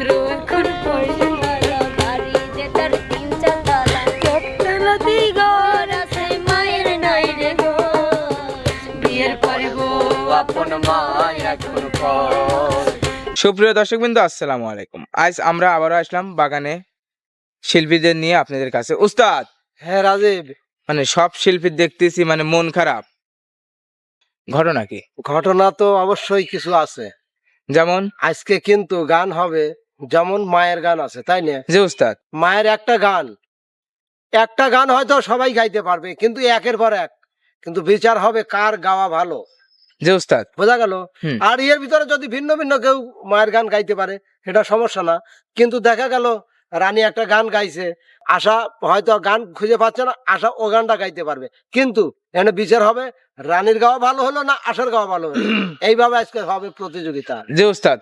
সুপ্রিয় দর্শকবৃন্দ আসসালামু আলাইকুম। আজ আমরা আবারও আসলাম বাগানে শিল্পীদের নিয়ে আপনাদের কাছে। উস্তাদ! হ্যাঁ রাজীব। মানে সব শিল্পী দেখতেছি মানে মন খারাপ। ঘটনা কি? ঘটনা তো অবশ্যই কিছু আছে। যেমন? আজকে কিন্তু গান হবে। যেমন মায়ের গান আছে তাই না? যে উস্তাদ। মায়ের একটা গান। একটা গান হয়তো সবাই গাইতে পারবে কিন্তু একের পর এক। কিন্তু বিচার হবে কার গাওয়া ভালো। যে উস্তাদ। বোঝা গেল? আর এর ভিতরে যদি ভিন্ন ভিন্ন কেউ মায়ের গান গাইতে পারে সেটা সমস্যা না। কিন্তু দেখা গেল রানী একটা গান গাইছে। আশা হয়তো গান খুঁজে পাচ্ছে না আশা ও গানটা গাইতে পারবে। কিন্তু এখানে বিচার হবে রানীর গাওয়া ভালো হলো না আশার গাওয়া ভালো হলো? এইভাবে আজকে হবে প্রতিযোগিতা। যে উস্তাদ।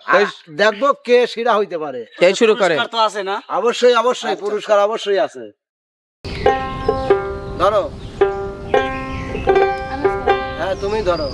দেখব কে শিরা হইতে পারে। এই শুরু করে? তো আছে না? অবশ্যই অবশ্যই পুরস্কার অবশ্যই আছে। ধরো। হ্যাঁ তুমি ধরো।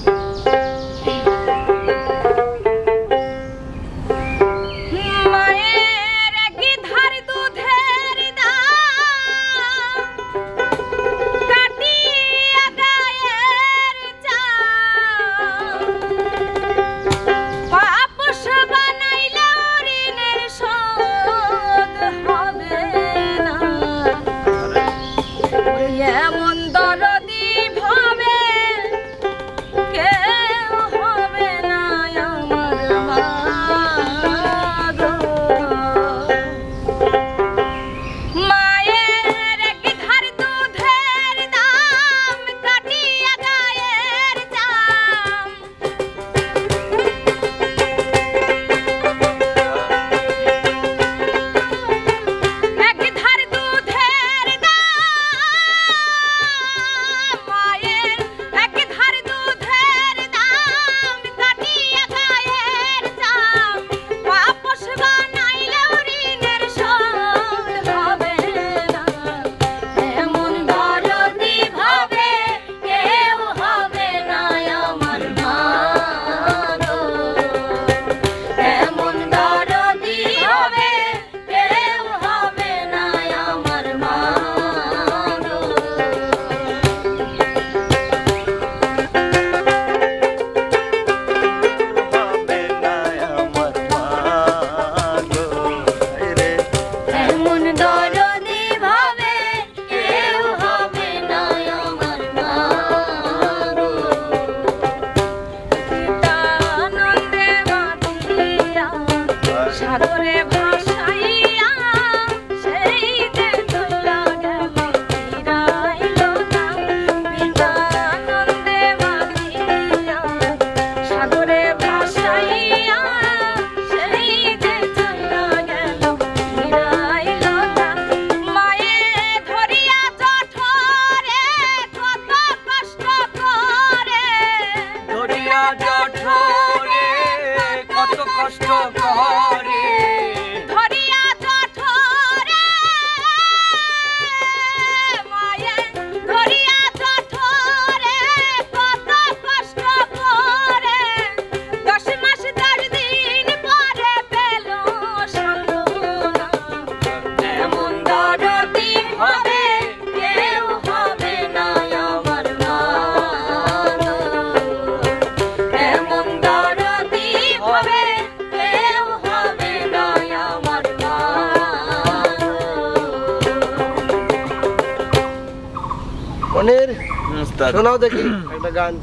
শোনাও দেখি একটা গান।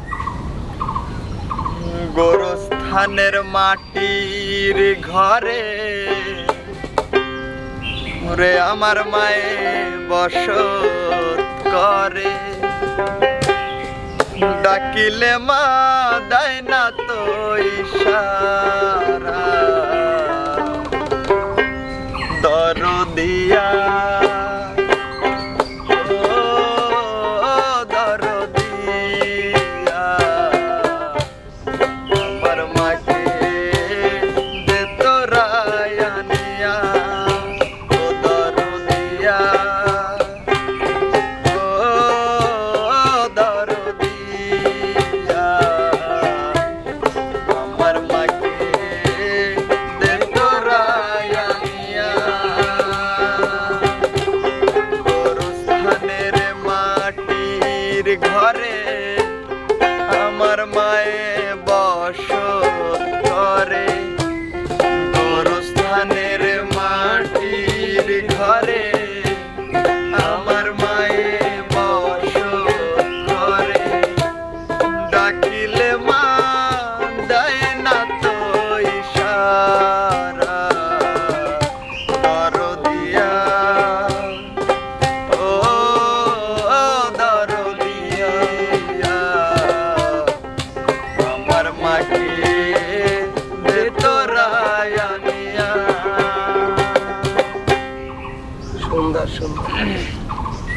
গোরস্থানের মাটির ঘরে ওরে আমার মায়ে বসত করে। ডাকিলে মা দেয় না তো ইশারা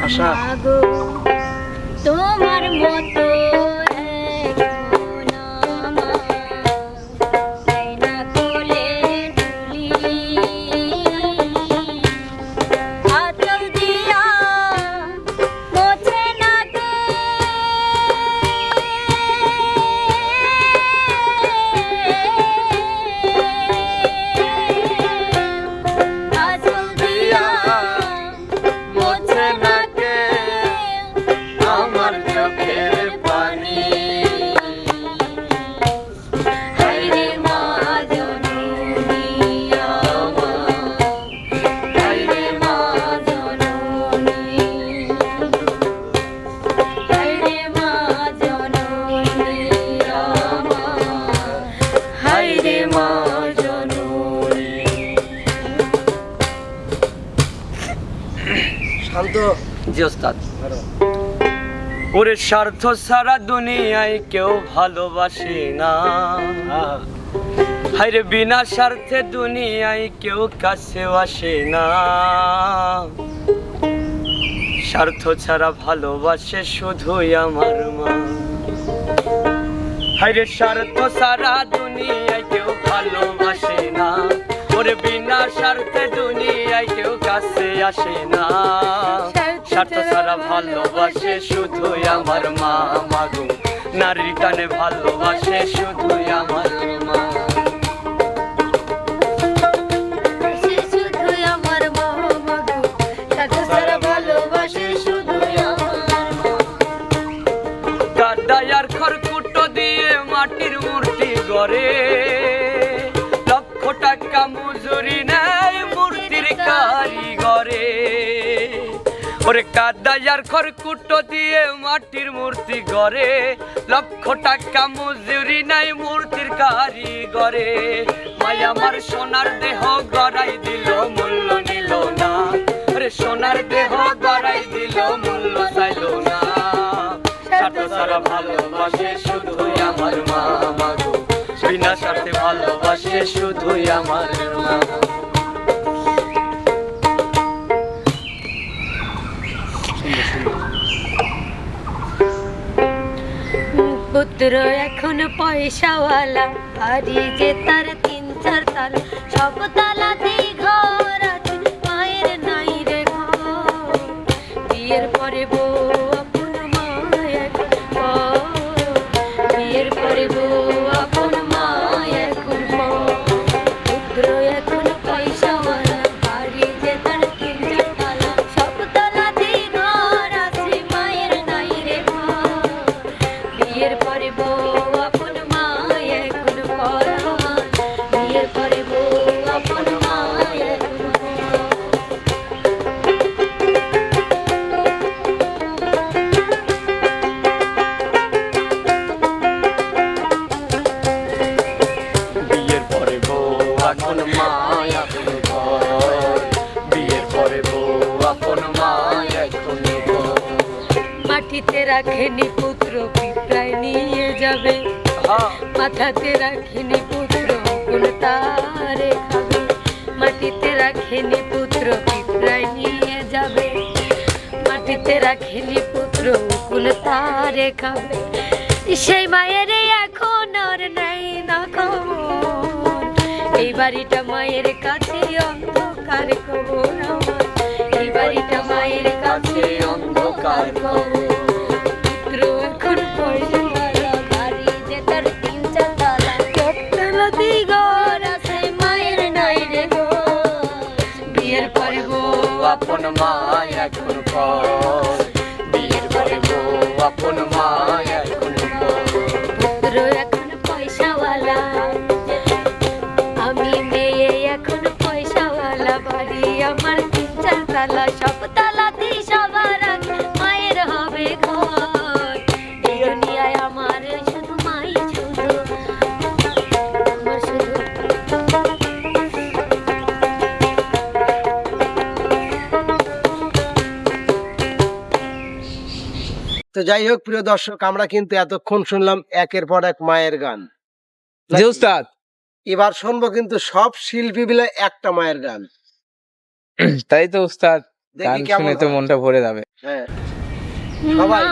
আশা শান্ত। জি ওস্তাদ। ওরে স্বার্থ সারা দুনিয়ায় কেউ ভালোবাসে না। হাইরে বিনা স্বার্থে দুনিয়ায় কেউ কাছে আসে না। স্বার্থ ছাড়া ভালোবাসে শুধুই আমার মা। হাইরে স্বার্থ সারা দুনিয়ায় কেউ ভালোবাসে না। ওরে বিনা স্বার্থে দুনিয়ায় কেউ কাছে আসে না। স্বার্থ ছাড়া ভালোবাসে শুধুই আমার মা মাগু নারী কানে ভালোবাসে শুধুই আমার মা। ওরে কাদায়ার খড়কুটো দিয়ে মাটির মূর্তি গড়ে, লক্ষ টাকা মজুরি নাই মূর্তির কারিগরে। মাই আমার সোনার দেহ গড়াই দিল, মূল্য নিল না। আরে সোনার দেহ গড়াই দিল, মূল্য চাইল না। স্বার্থ ছাড়া ভালোবাসে শুধুই আমার মা মাগো বিনা স্বার্থে ভালোবাসে শুধুই আমার মা। পুত্র এখন পয়সাওয়ালা আর যে তার তিন চার তালা সব তালাতেই মাটিতে রাখেনি পুত্র পিঁপড়ায় নিয়ে যাবে। হ্যাঁ। মাথাতে রাখেনি পুত্র কোন তারে খাবে। মাটিতে রাখেনি পুত্র পিঁপড়ায় নিয়ে যাবে। মাটিতে রাখেনি পুত্র কোন তারে খাবে। সেই মায়ের এখন আর নাই না এই বাড়িটা মায়ের কাছে অন্ধকার খবর আমার। এই বাড়িটা মায়ের কাছে অন্ধকার খবর তো যাই হোক প্রিয় দর্শক আমরা কিন্তু এতক্ষণ শুনলাম একের পর এক মায়ের গান। জি উস্তাদ। এবার শুনব কিন্তু সব শিল্পী মিলে একটা মায়ের গান। তাই তো উস্তাদ। দেখি গান শুনে তো মনটা ভরে যাবে। হ্যাঁ। সবাই।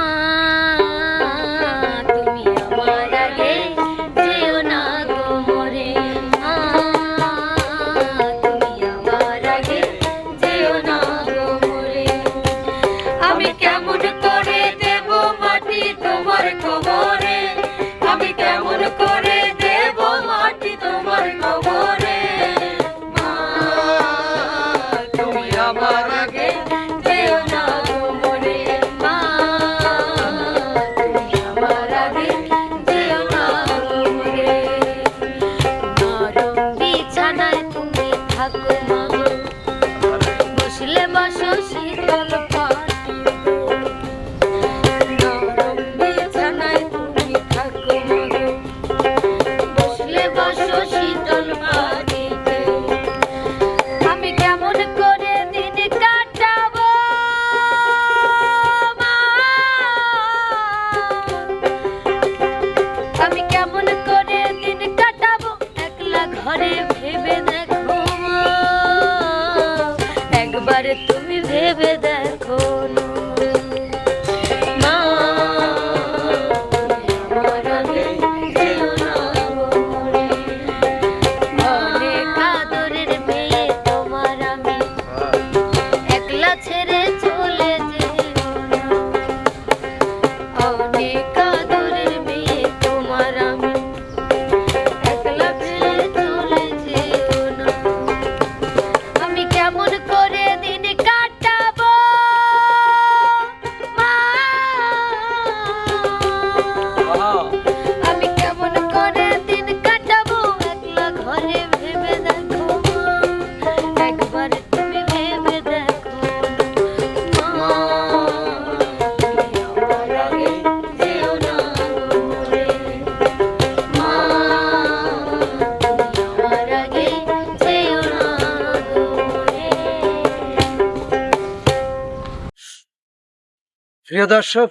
প্রিয় দর্শক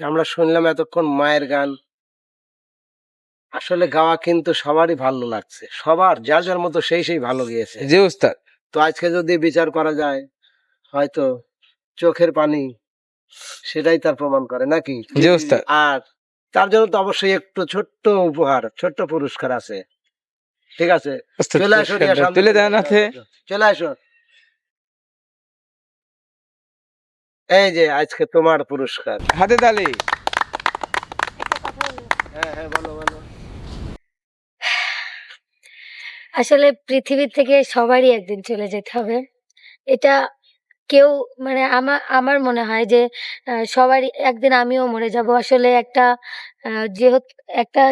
আমরা শুনলাম এতক্ষণ মায়ের গান। আসলে গাওয়া কিন্তু সবারই ভালো লাগছে। সবার যার যার মতো সেই সেই ভালো গিয়েছে। জি উস্তাদ। তো আজকে যদি বিচার করা যায় হয়তো চোখের পানি সেটাই তার প্রমাণ করে নাকি? জি উস্তাদ। আর তার জন্য তো অবশ্যই একটু ছোট্ট উপহার ছোট্ট পুরস্কার আছে। ঠিক আছে? চলে আসো চলে আসো। এই যে আজকে তোমার পুরস্কার। হাতে তালি। হ্যাঁ হ্যাঁ বলো বলো। আসলে পৃথিবীর থেকে সবারই একদিন চলে যেতে হবে। এটা কেউ মানে আমার আমার মনে হয় যে আহ, সবারই একদিন আমিও মরে যাব। আসলে একটা আহ, যেহেতু একটা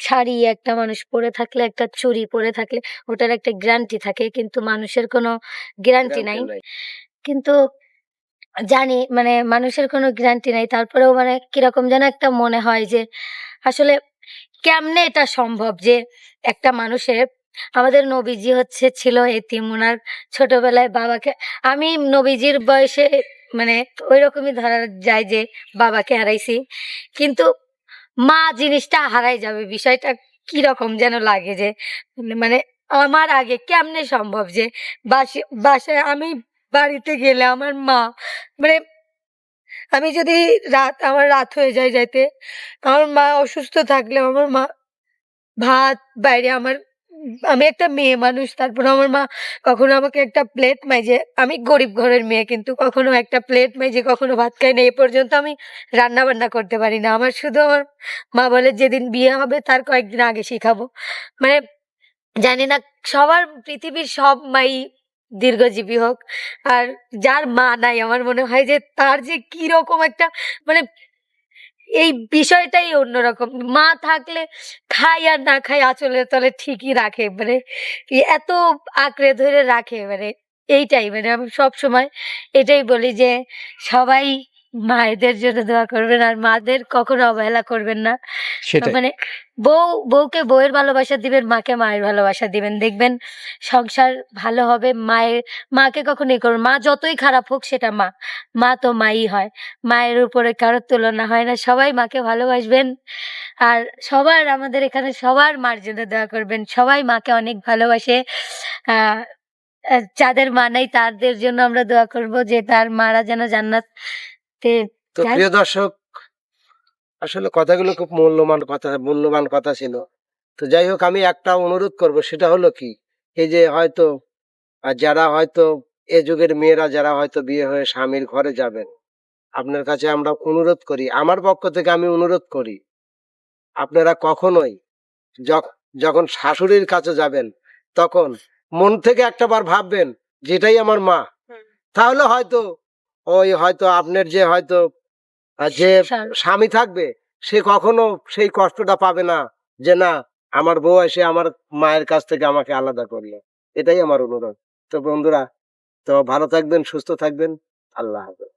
শাড়ি একটা মানুষ পরে থাকলে একটা চুরি পরে থাকলে ওটার একটা গ্যারান্টি থাকে। কিন্তু মানুষের কোনো গ্যারান্টি নাই। কিন্তু জানি মানে মানুষের কোনো গ্যারান্টি নাই। তারপরেও মানে কীরকম যেন একটা মনে হয় যে, আসলে কেমনে এটা সম্ভব যে একটা মানুষের আমাদের নবীজি হচ্ছে ছিল এতিম ওনার ছোটবেলায় বাবাকে, আমি নবীজির বয়সে মানে ওই রকমই ধরা যায় যে বাবাকে হারাইছি। কিন্তু মা জিনিসটা হারাই যাবে, বিষয়টা কি রকম যেন লাগে যে মানে আমার আগে কেমনে সম্ভব যে বাসে, বাসায় আমি বাড়িতে গেলে আমার মা মানে আমি যদি রাত, আমার রাত হয়ে যায় যাইতে, আমার মা অসুস্থ থাকলে আমার মা ভাত, বাইরে আমার, আমি একটা মেয়ে মানুষ, তারপর আমার মা কখনো আমাকে একটা প্লেট মাইজে, আমি গরিব ঘরের মেয়ে কিন্তু কখনো একটা প্লেট মাইজে কখনো ভাত খাই না, এই পর্যন্ত আমি রান্না বান্না করতে পারি না। আমার শুধু আমার মা বলে যেদিন বিয়ে হবে তার কয়েকদিন আগে শিখাবো। মানে জানি না, সবার, পৃথিবীর সব মাই দীর্ঘজীবী হোক। আর যার মা নাই, আমার মনে হয় যে তার যে কি রকম একটা মানে এই বিষয়টাই অন্যরকম। মা থাকলে খাই আর না খাই আচলে তলে ঠিকই রাখে মানে এত আঁকড়ে ধরে রাখে মানে এইটাই মানে আমি সব সময় এটাই বলি যে সবাই মায়েদের জন্য দোয়া করবেন আর মাদের কখনো অবহেলা করবেন না। মানে বউ বউকে বউয়ের ভালোবাসা দিবেন মাকে মায়ের ভালোবাসা দিবেন। দেখবেন সংসার ভালো হবে মায়ের মাকে কখনো ই করবেন মা যতই খারাপ হোক সেটা মা মা তো মাই হয়। মায়ের উপরে কারোর তুলনা হয় না। সবাই মাকে ভালোবাসবেন আর সবার আমাদের এখানে সবার মার জন্য দোয়া করবেন। সবাই মাকে অনেক ভালোবাসে। আহ, যাদের মা নেই তাদের জন্য আমরা দোয়া করব যে তার মারা যেন জান্নাতে তো প্রিয় দর্শক আসলে কথাগুলো খুব মূল্যবান কথা মূল্যবান কথা ছিল। তো যাই হোক আমি একটা অনুরোধ করব সেটা হলো কি? এই যে হয়তো যারা হয়তো এ যুগের মেয়েরা যারা হয়তো বিয়ে হয়ে স্বামীর ঘরে যাবেন আপনার কাছে আমরা অনুরোধ করি আমার পক্ষ থেকে আমি অনুরোধ করি আপনারা কখনোই যখন শাশুড়ির কাছে যাবেন তখন মন থেকে একটা বার ভাববেন যেটাই আমার মা। তাহলে হয়তো ওই হয়তো আপনার যে হয়তো যে স্বামী। থাকবে সে কখনো সেই কষ্টটা পাবে না যে না আমার বউ এসে আমার মায়ের কাছ থেকে আমাকে আলাদা করল। এটাই আমার অনুরোধ। তো বন্ধুরা তো ভালো থাকবেন সুস্থ থাকবেন। আল্লাহ হাফেজ।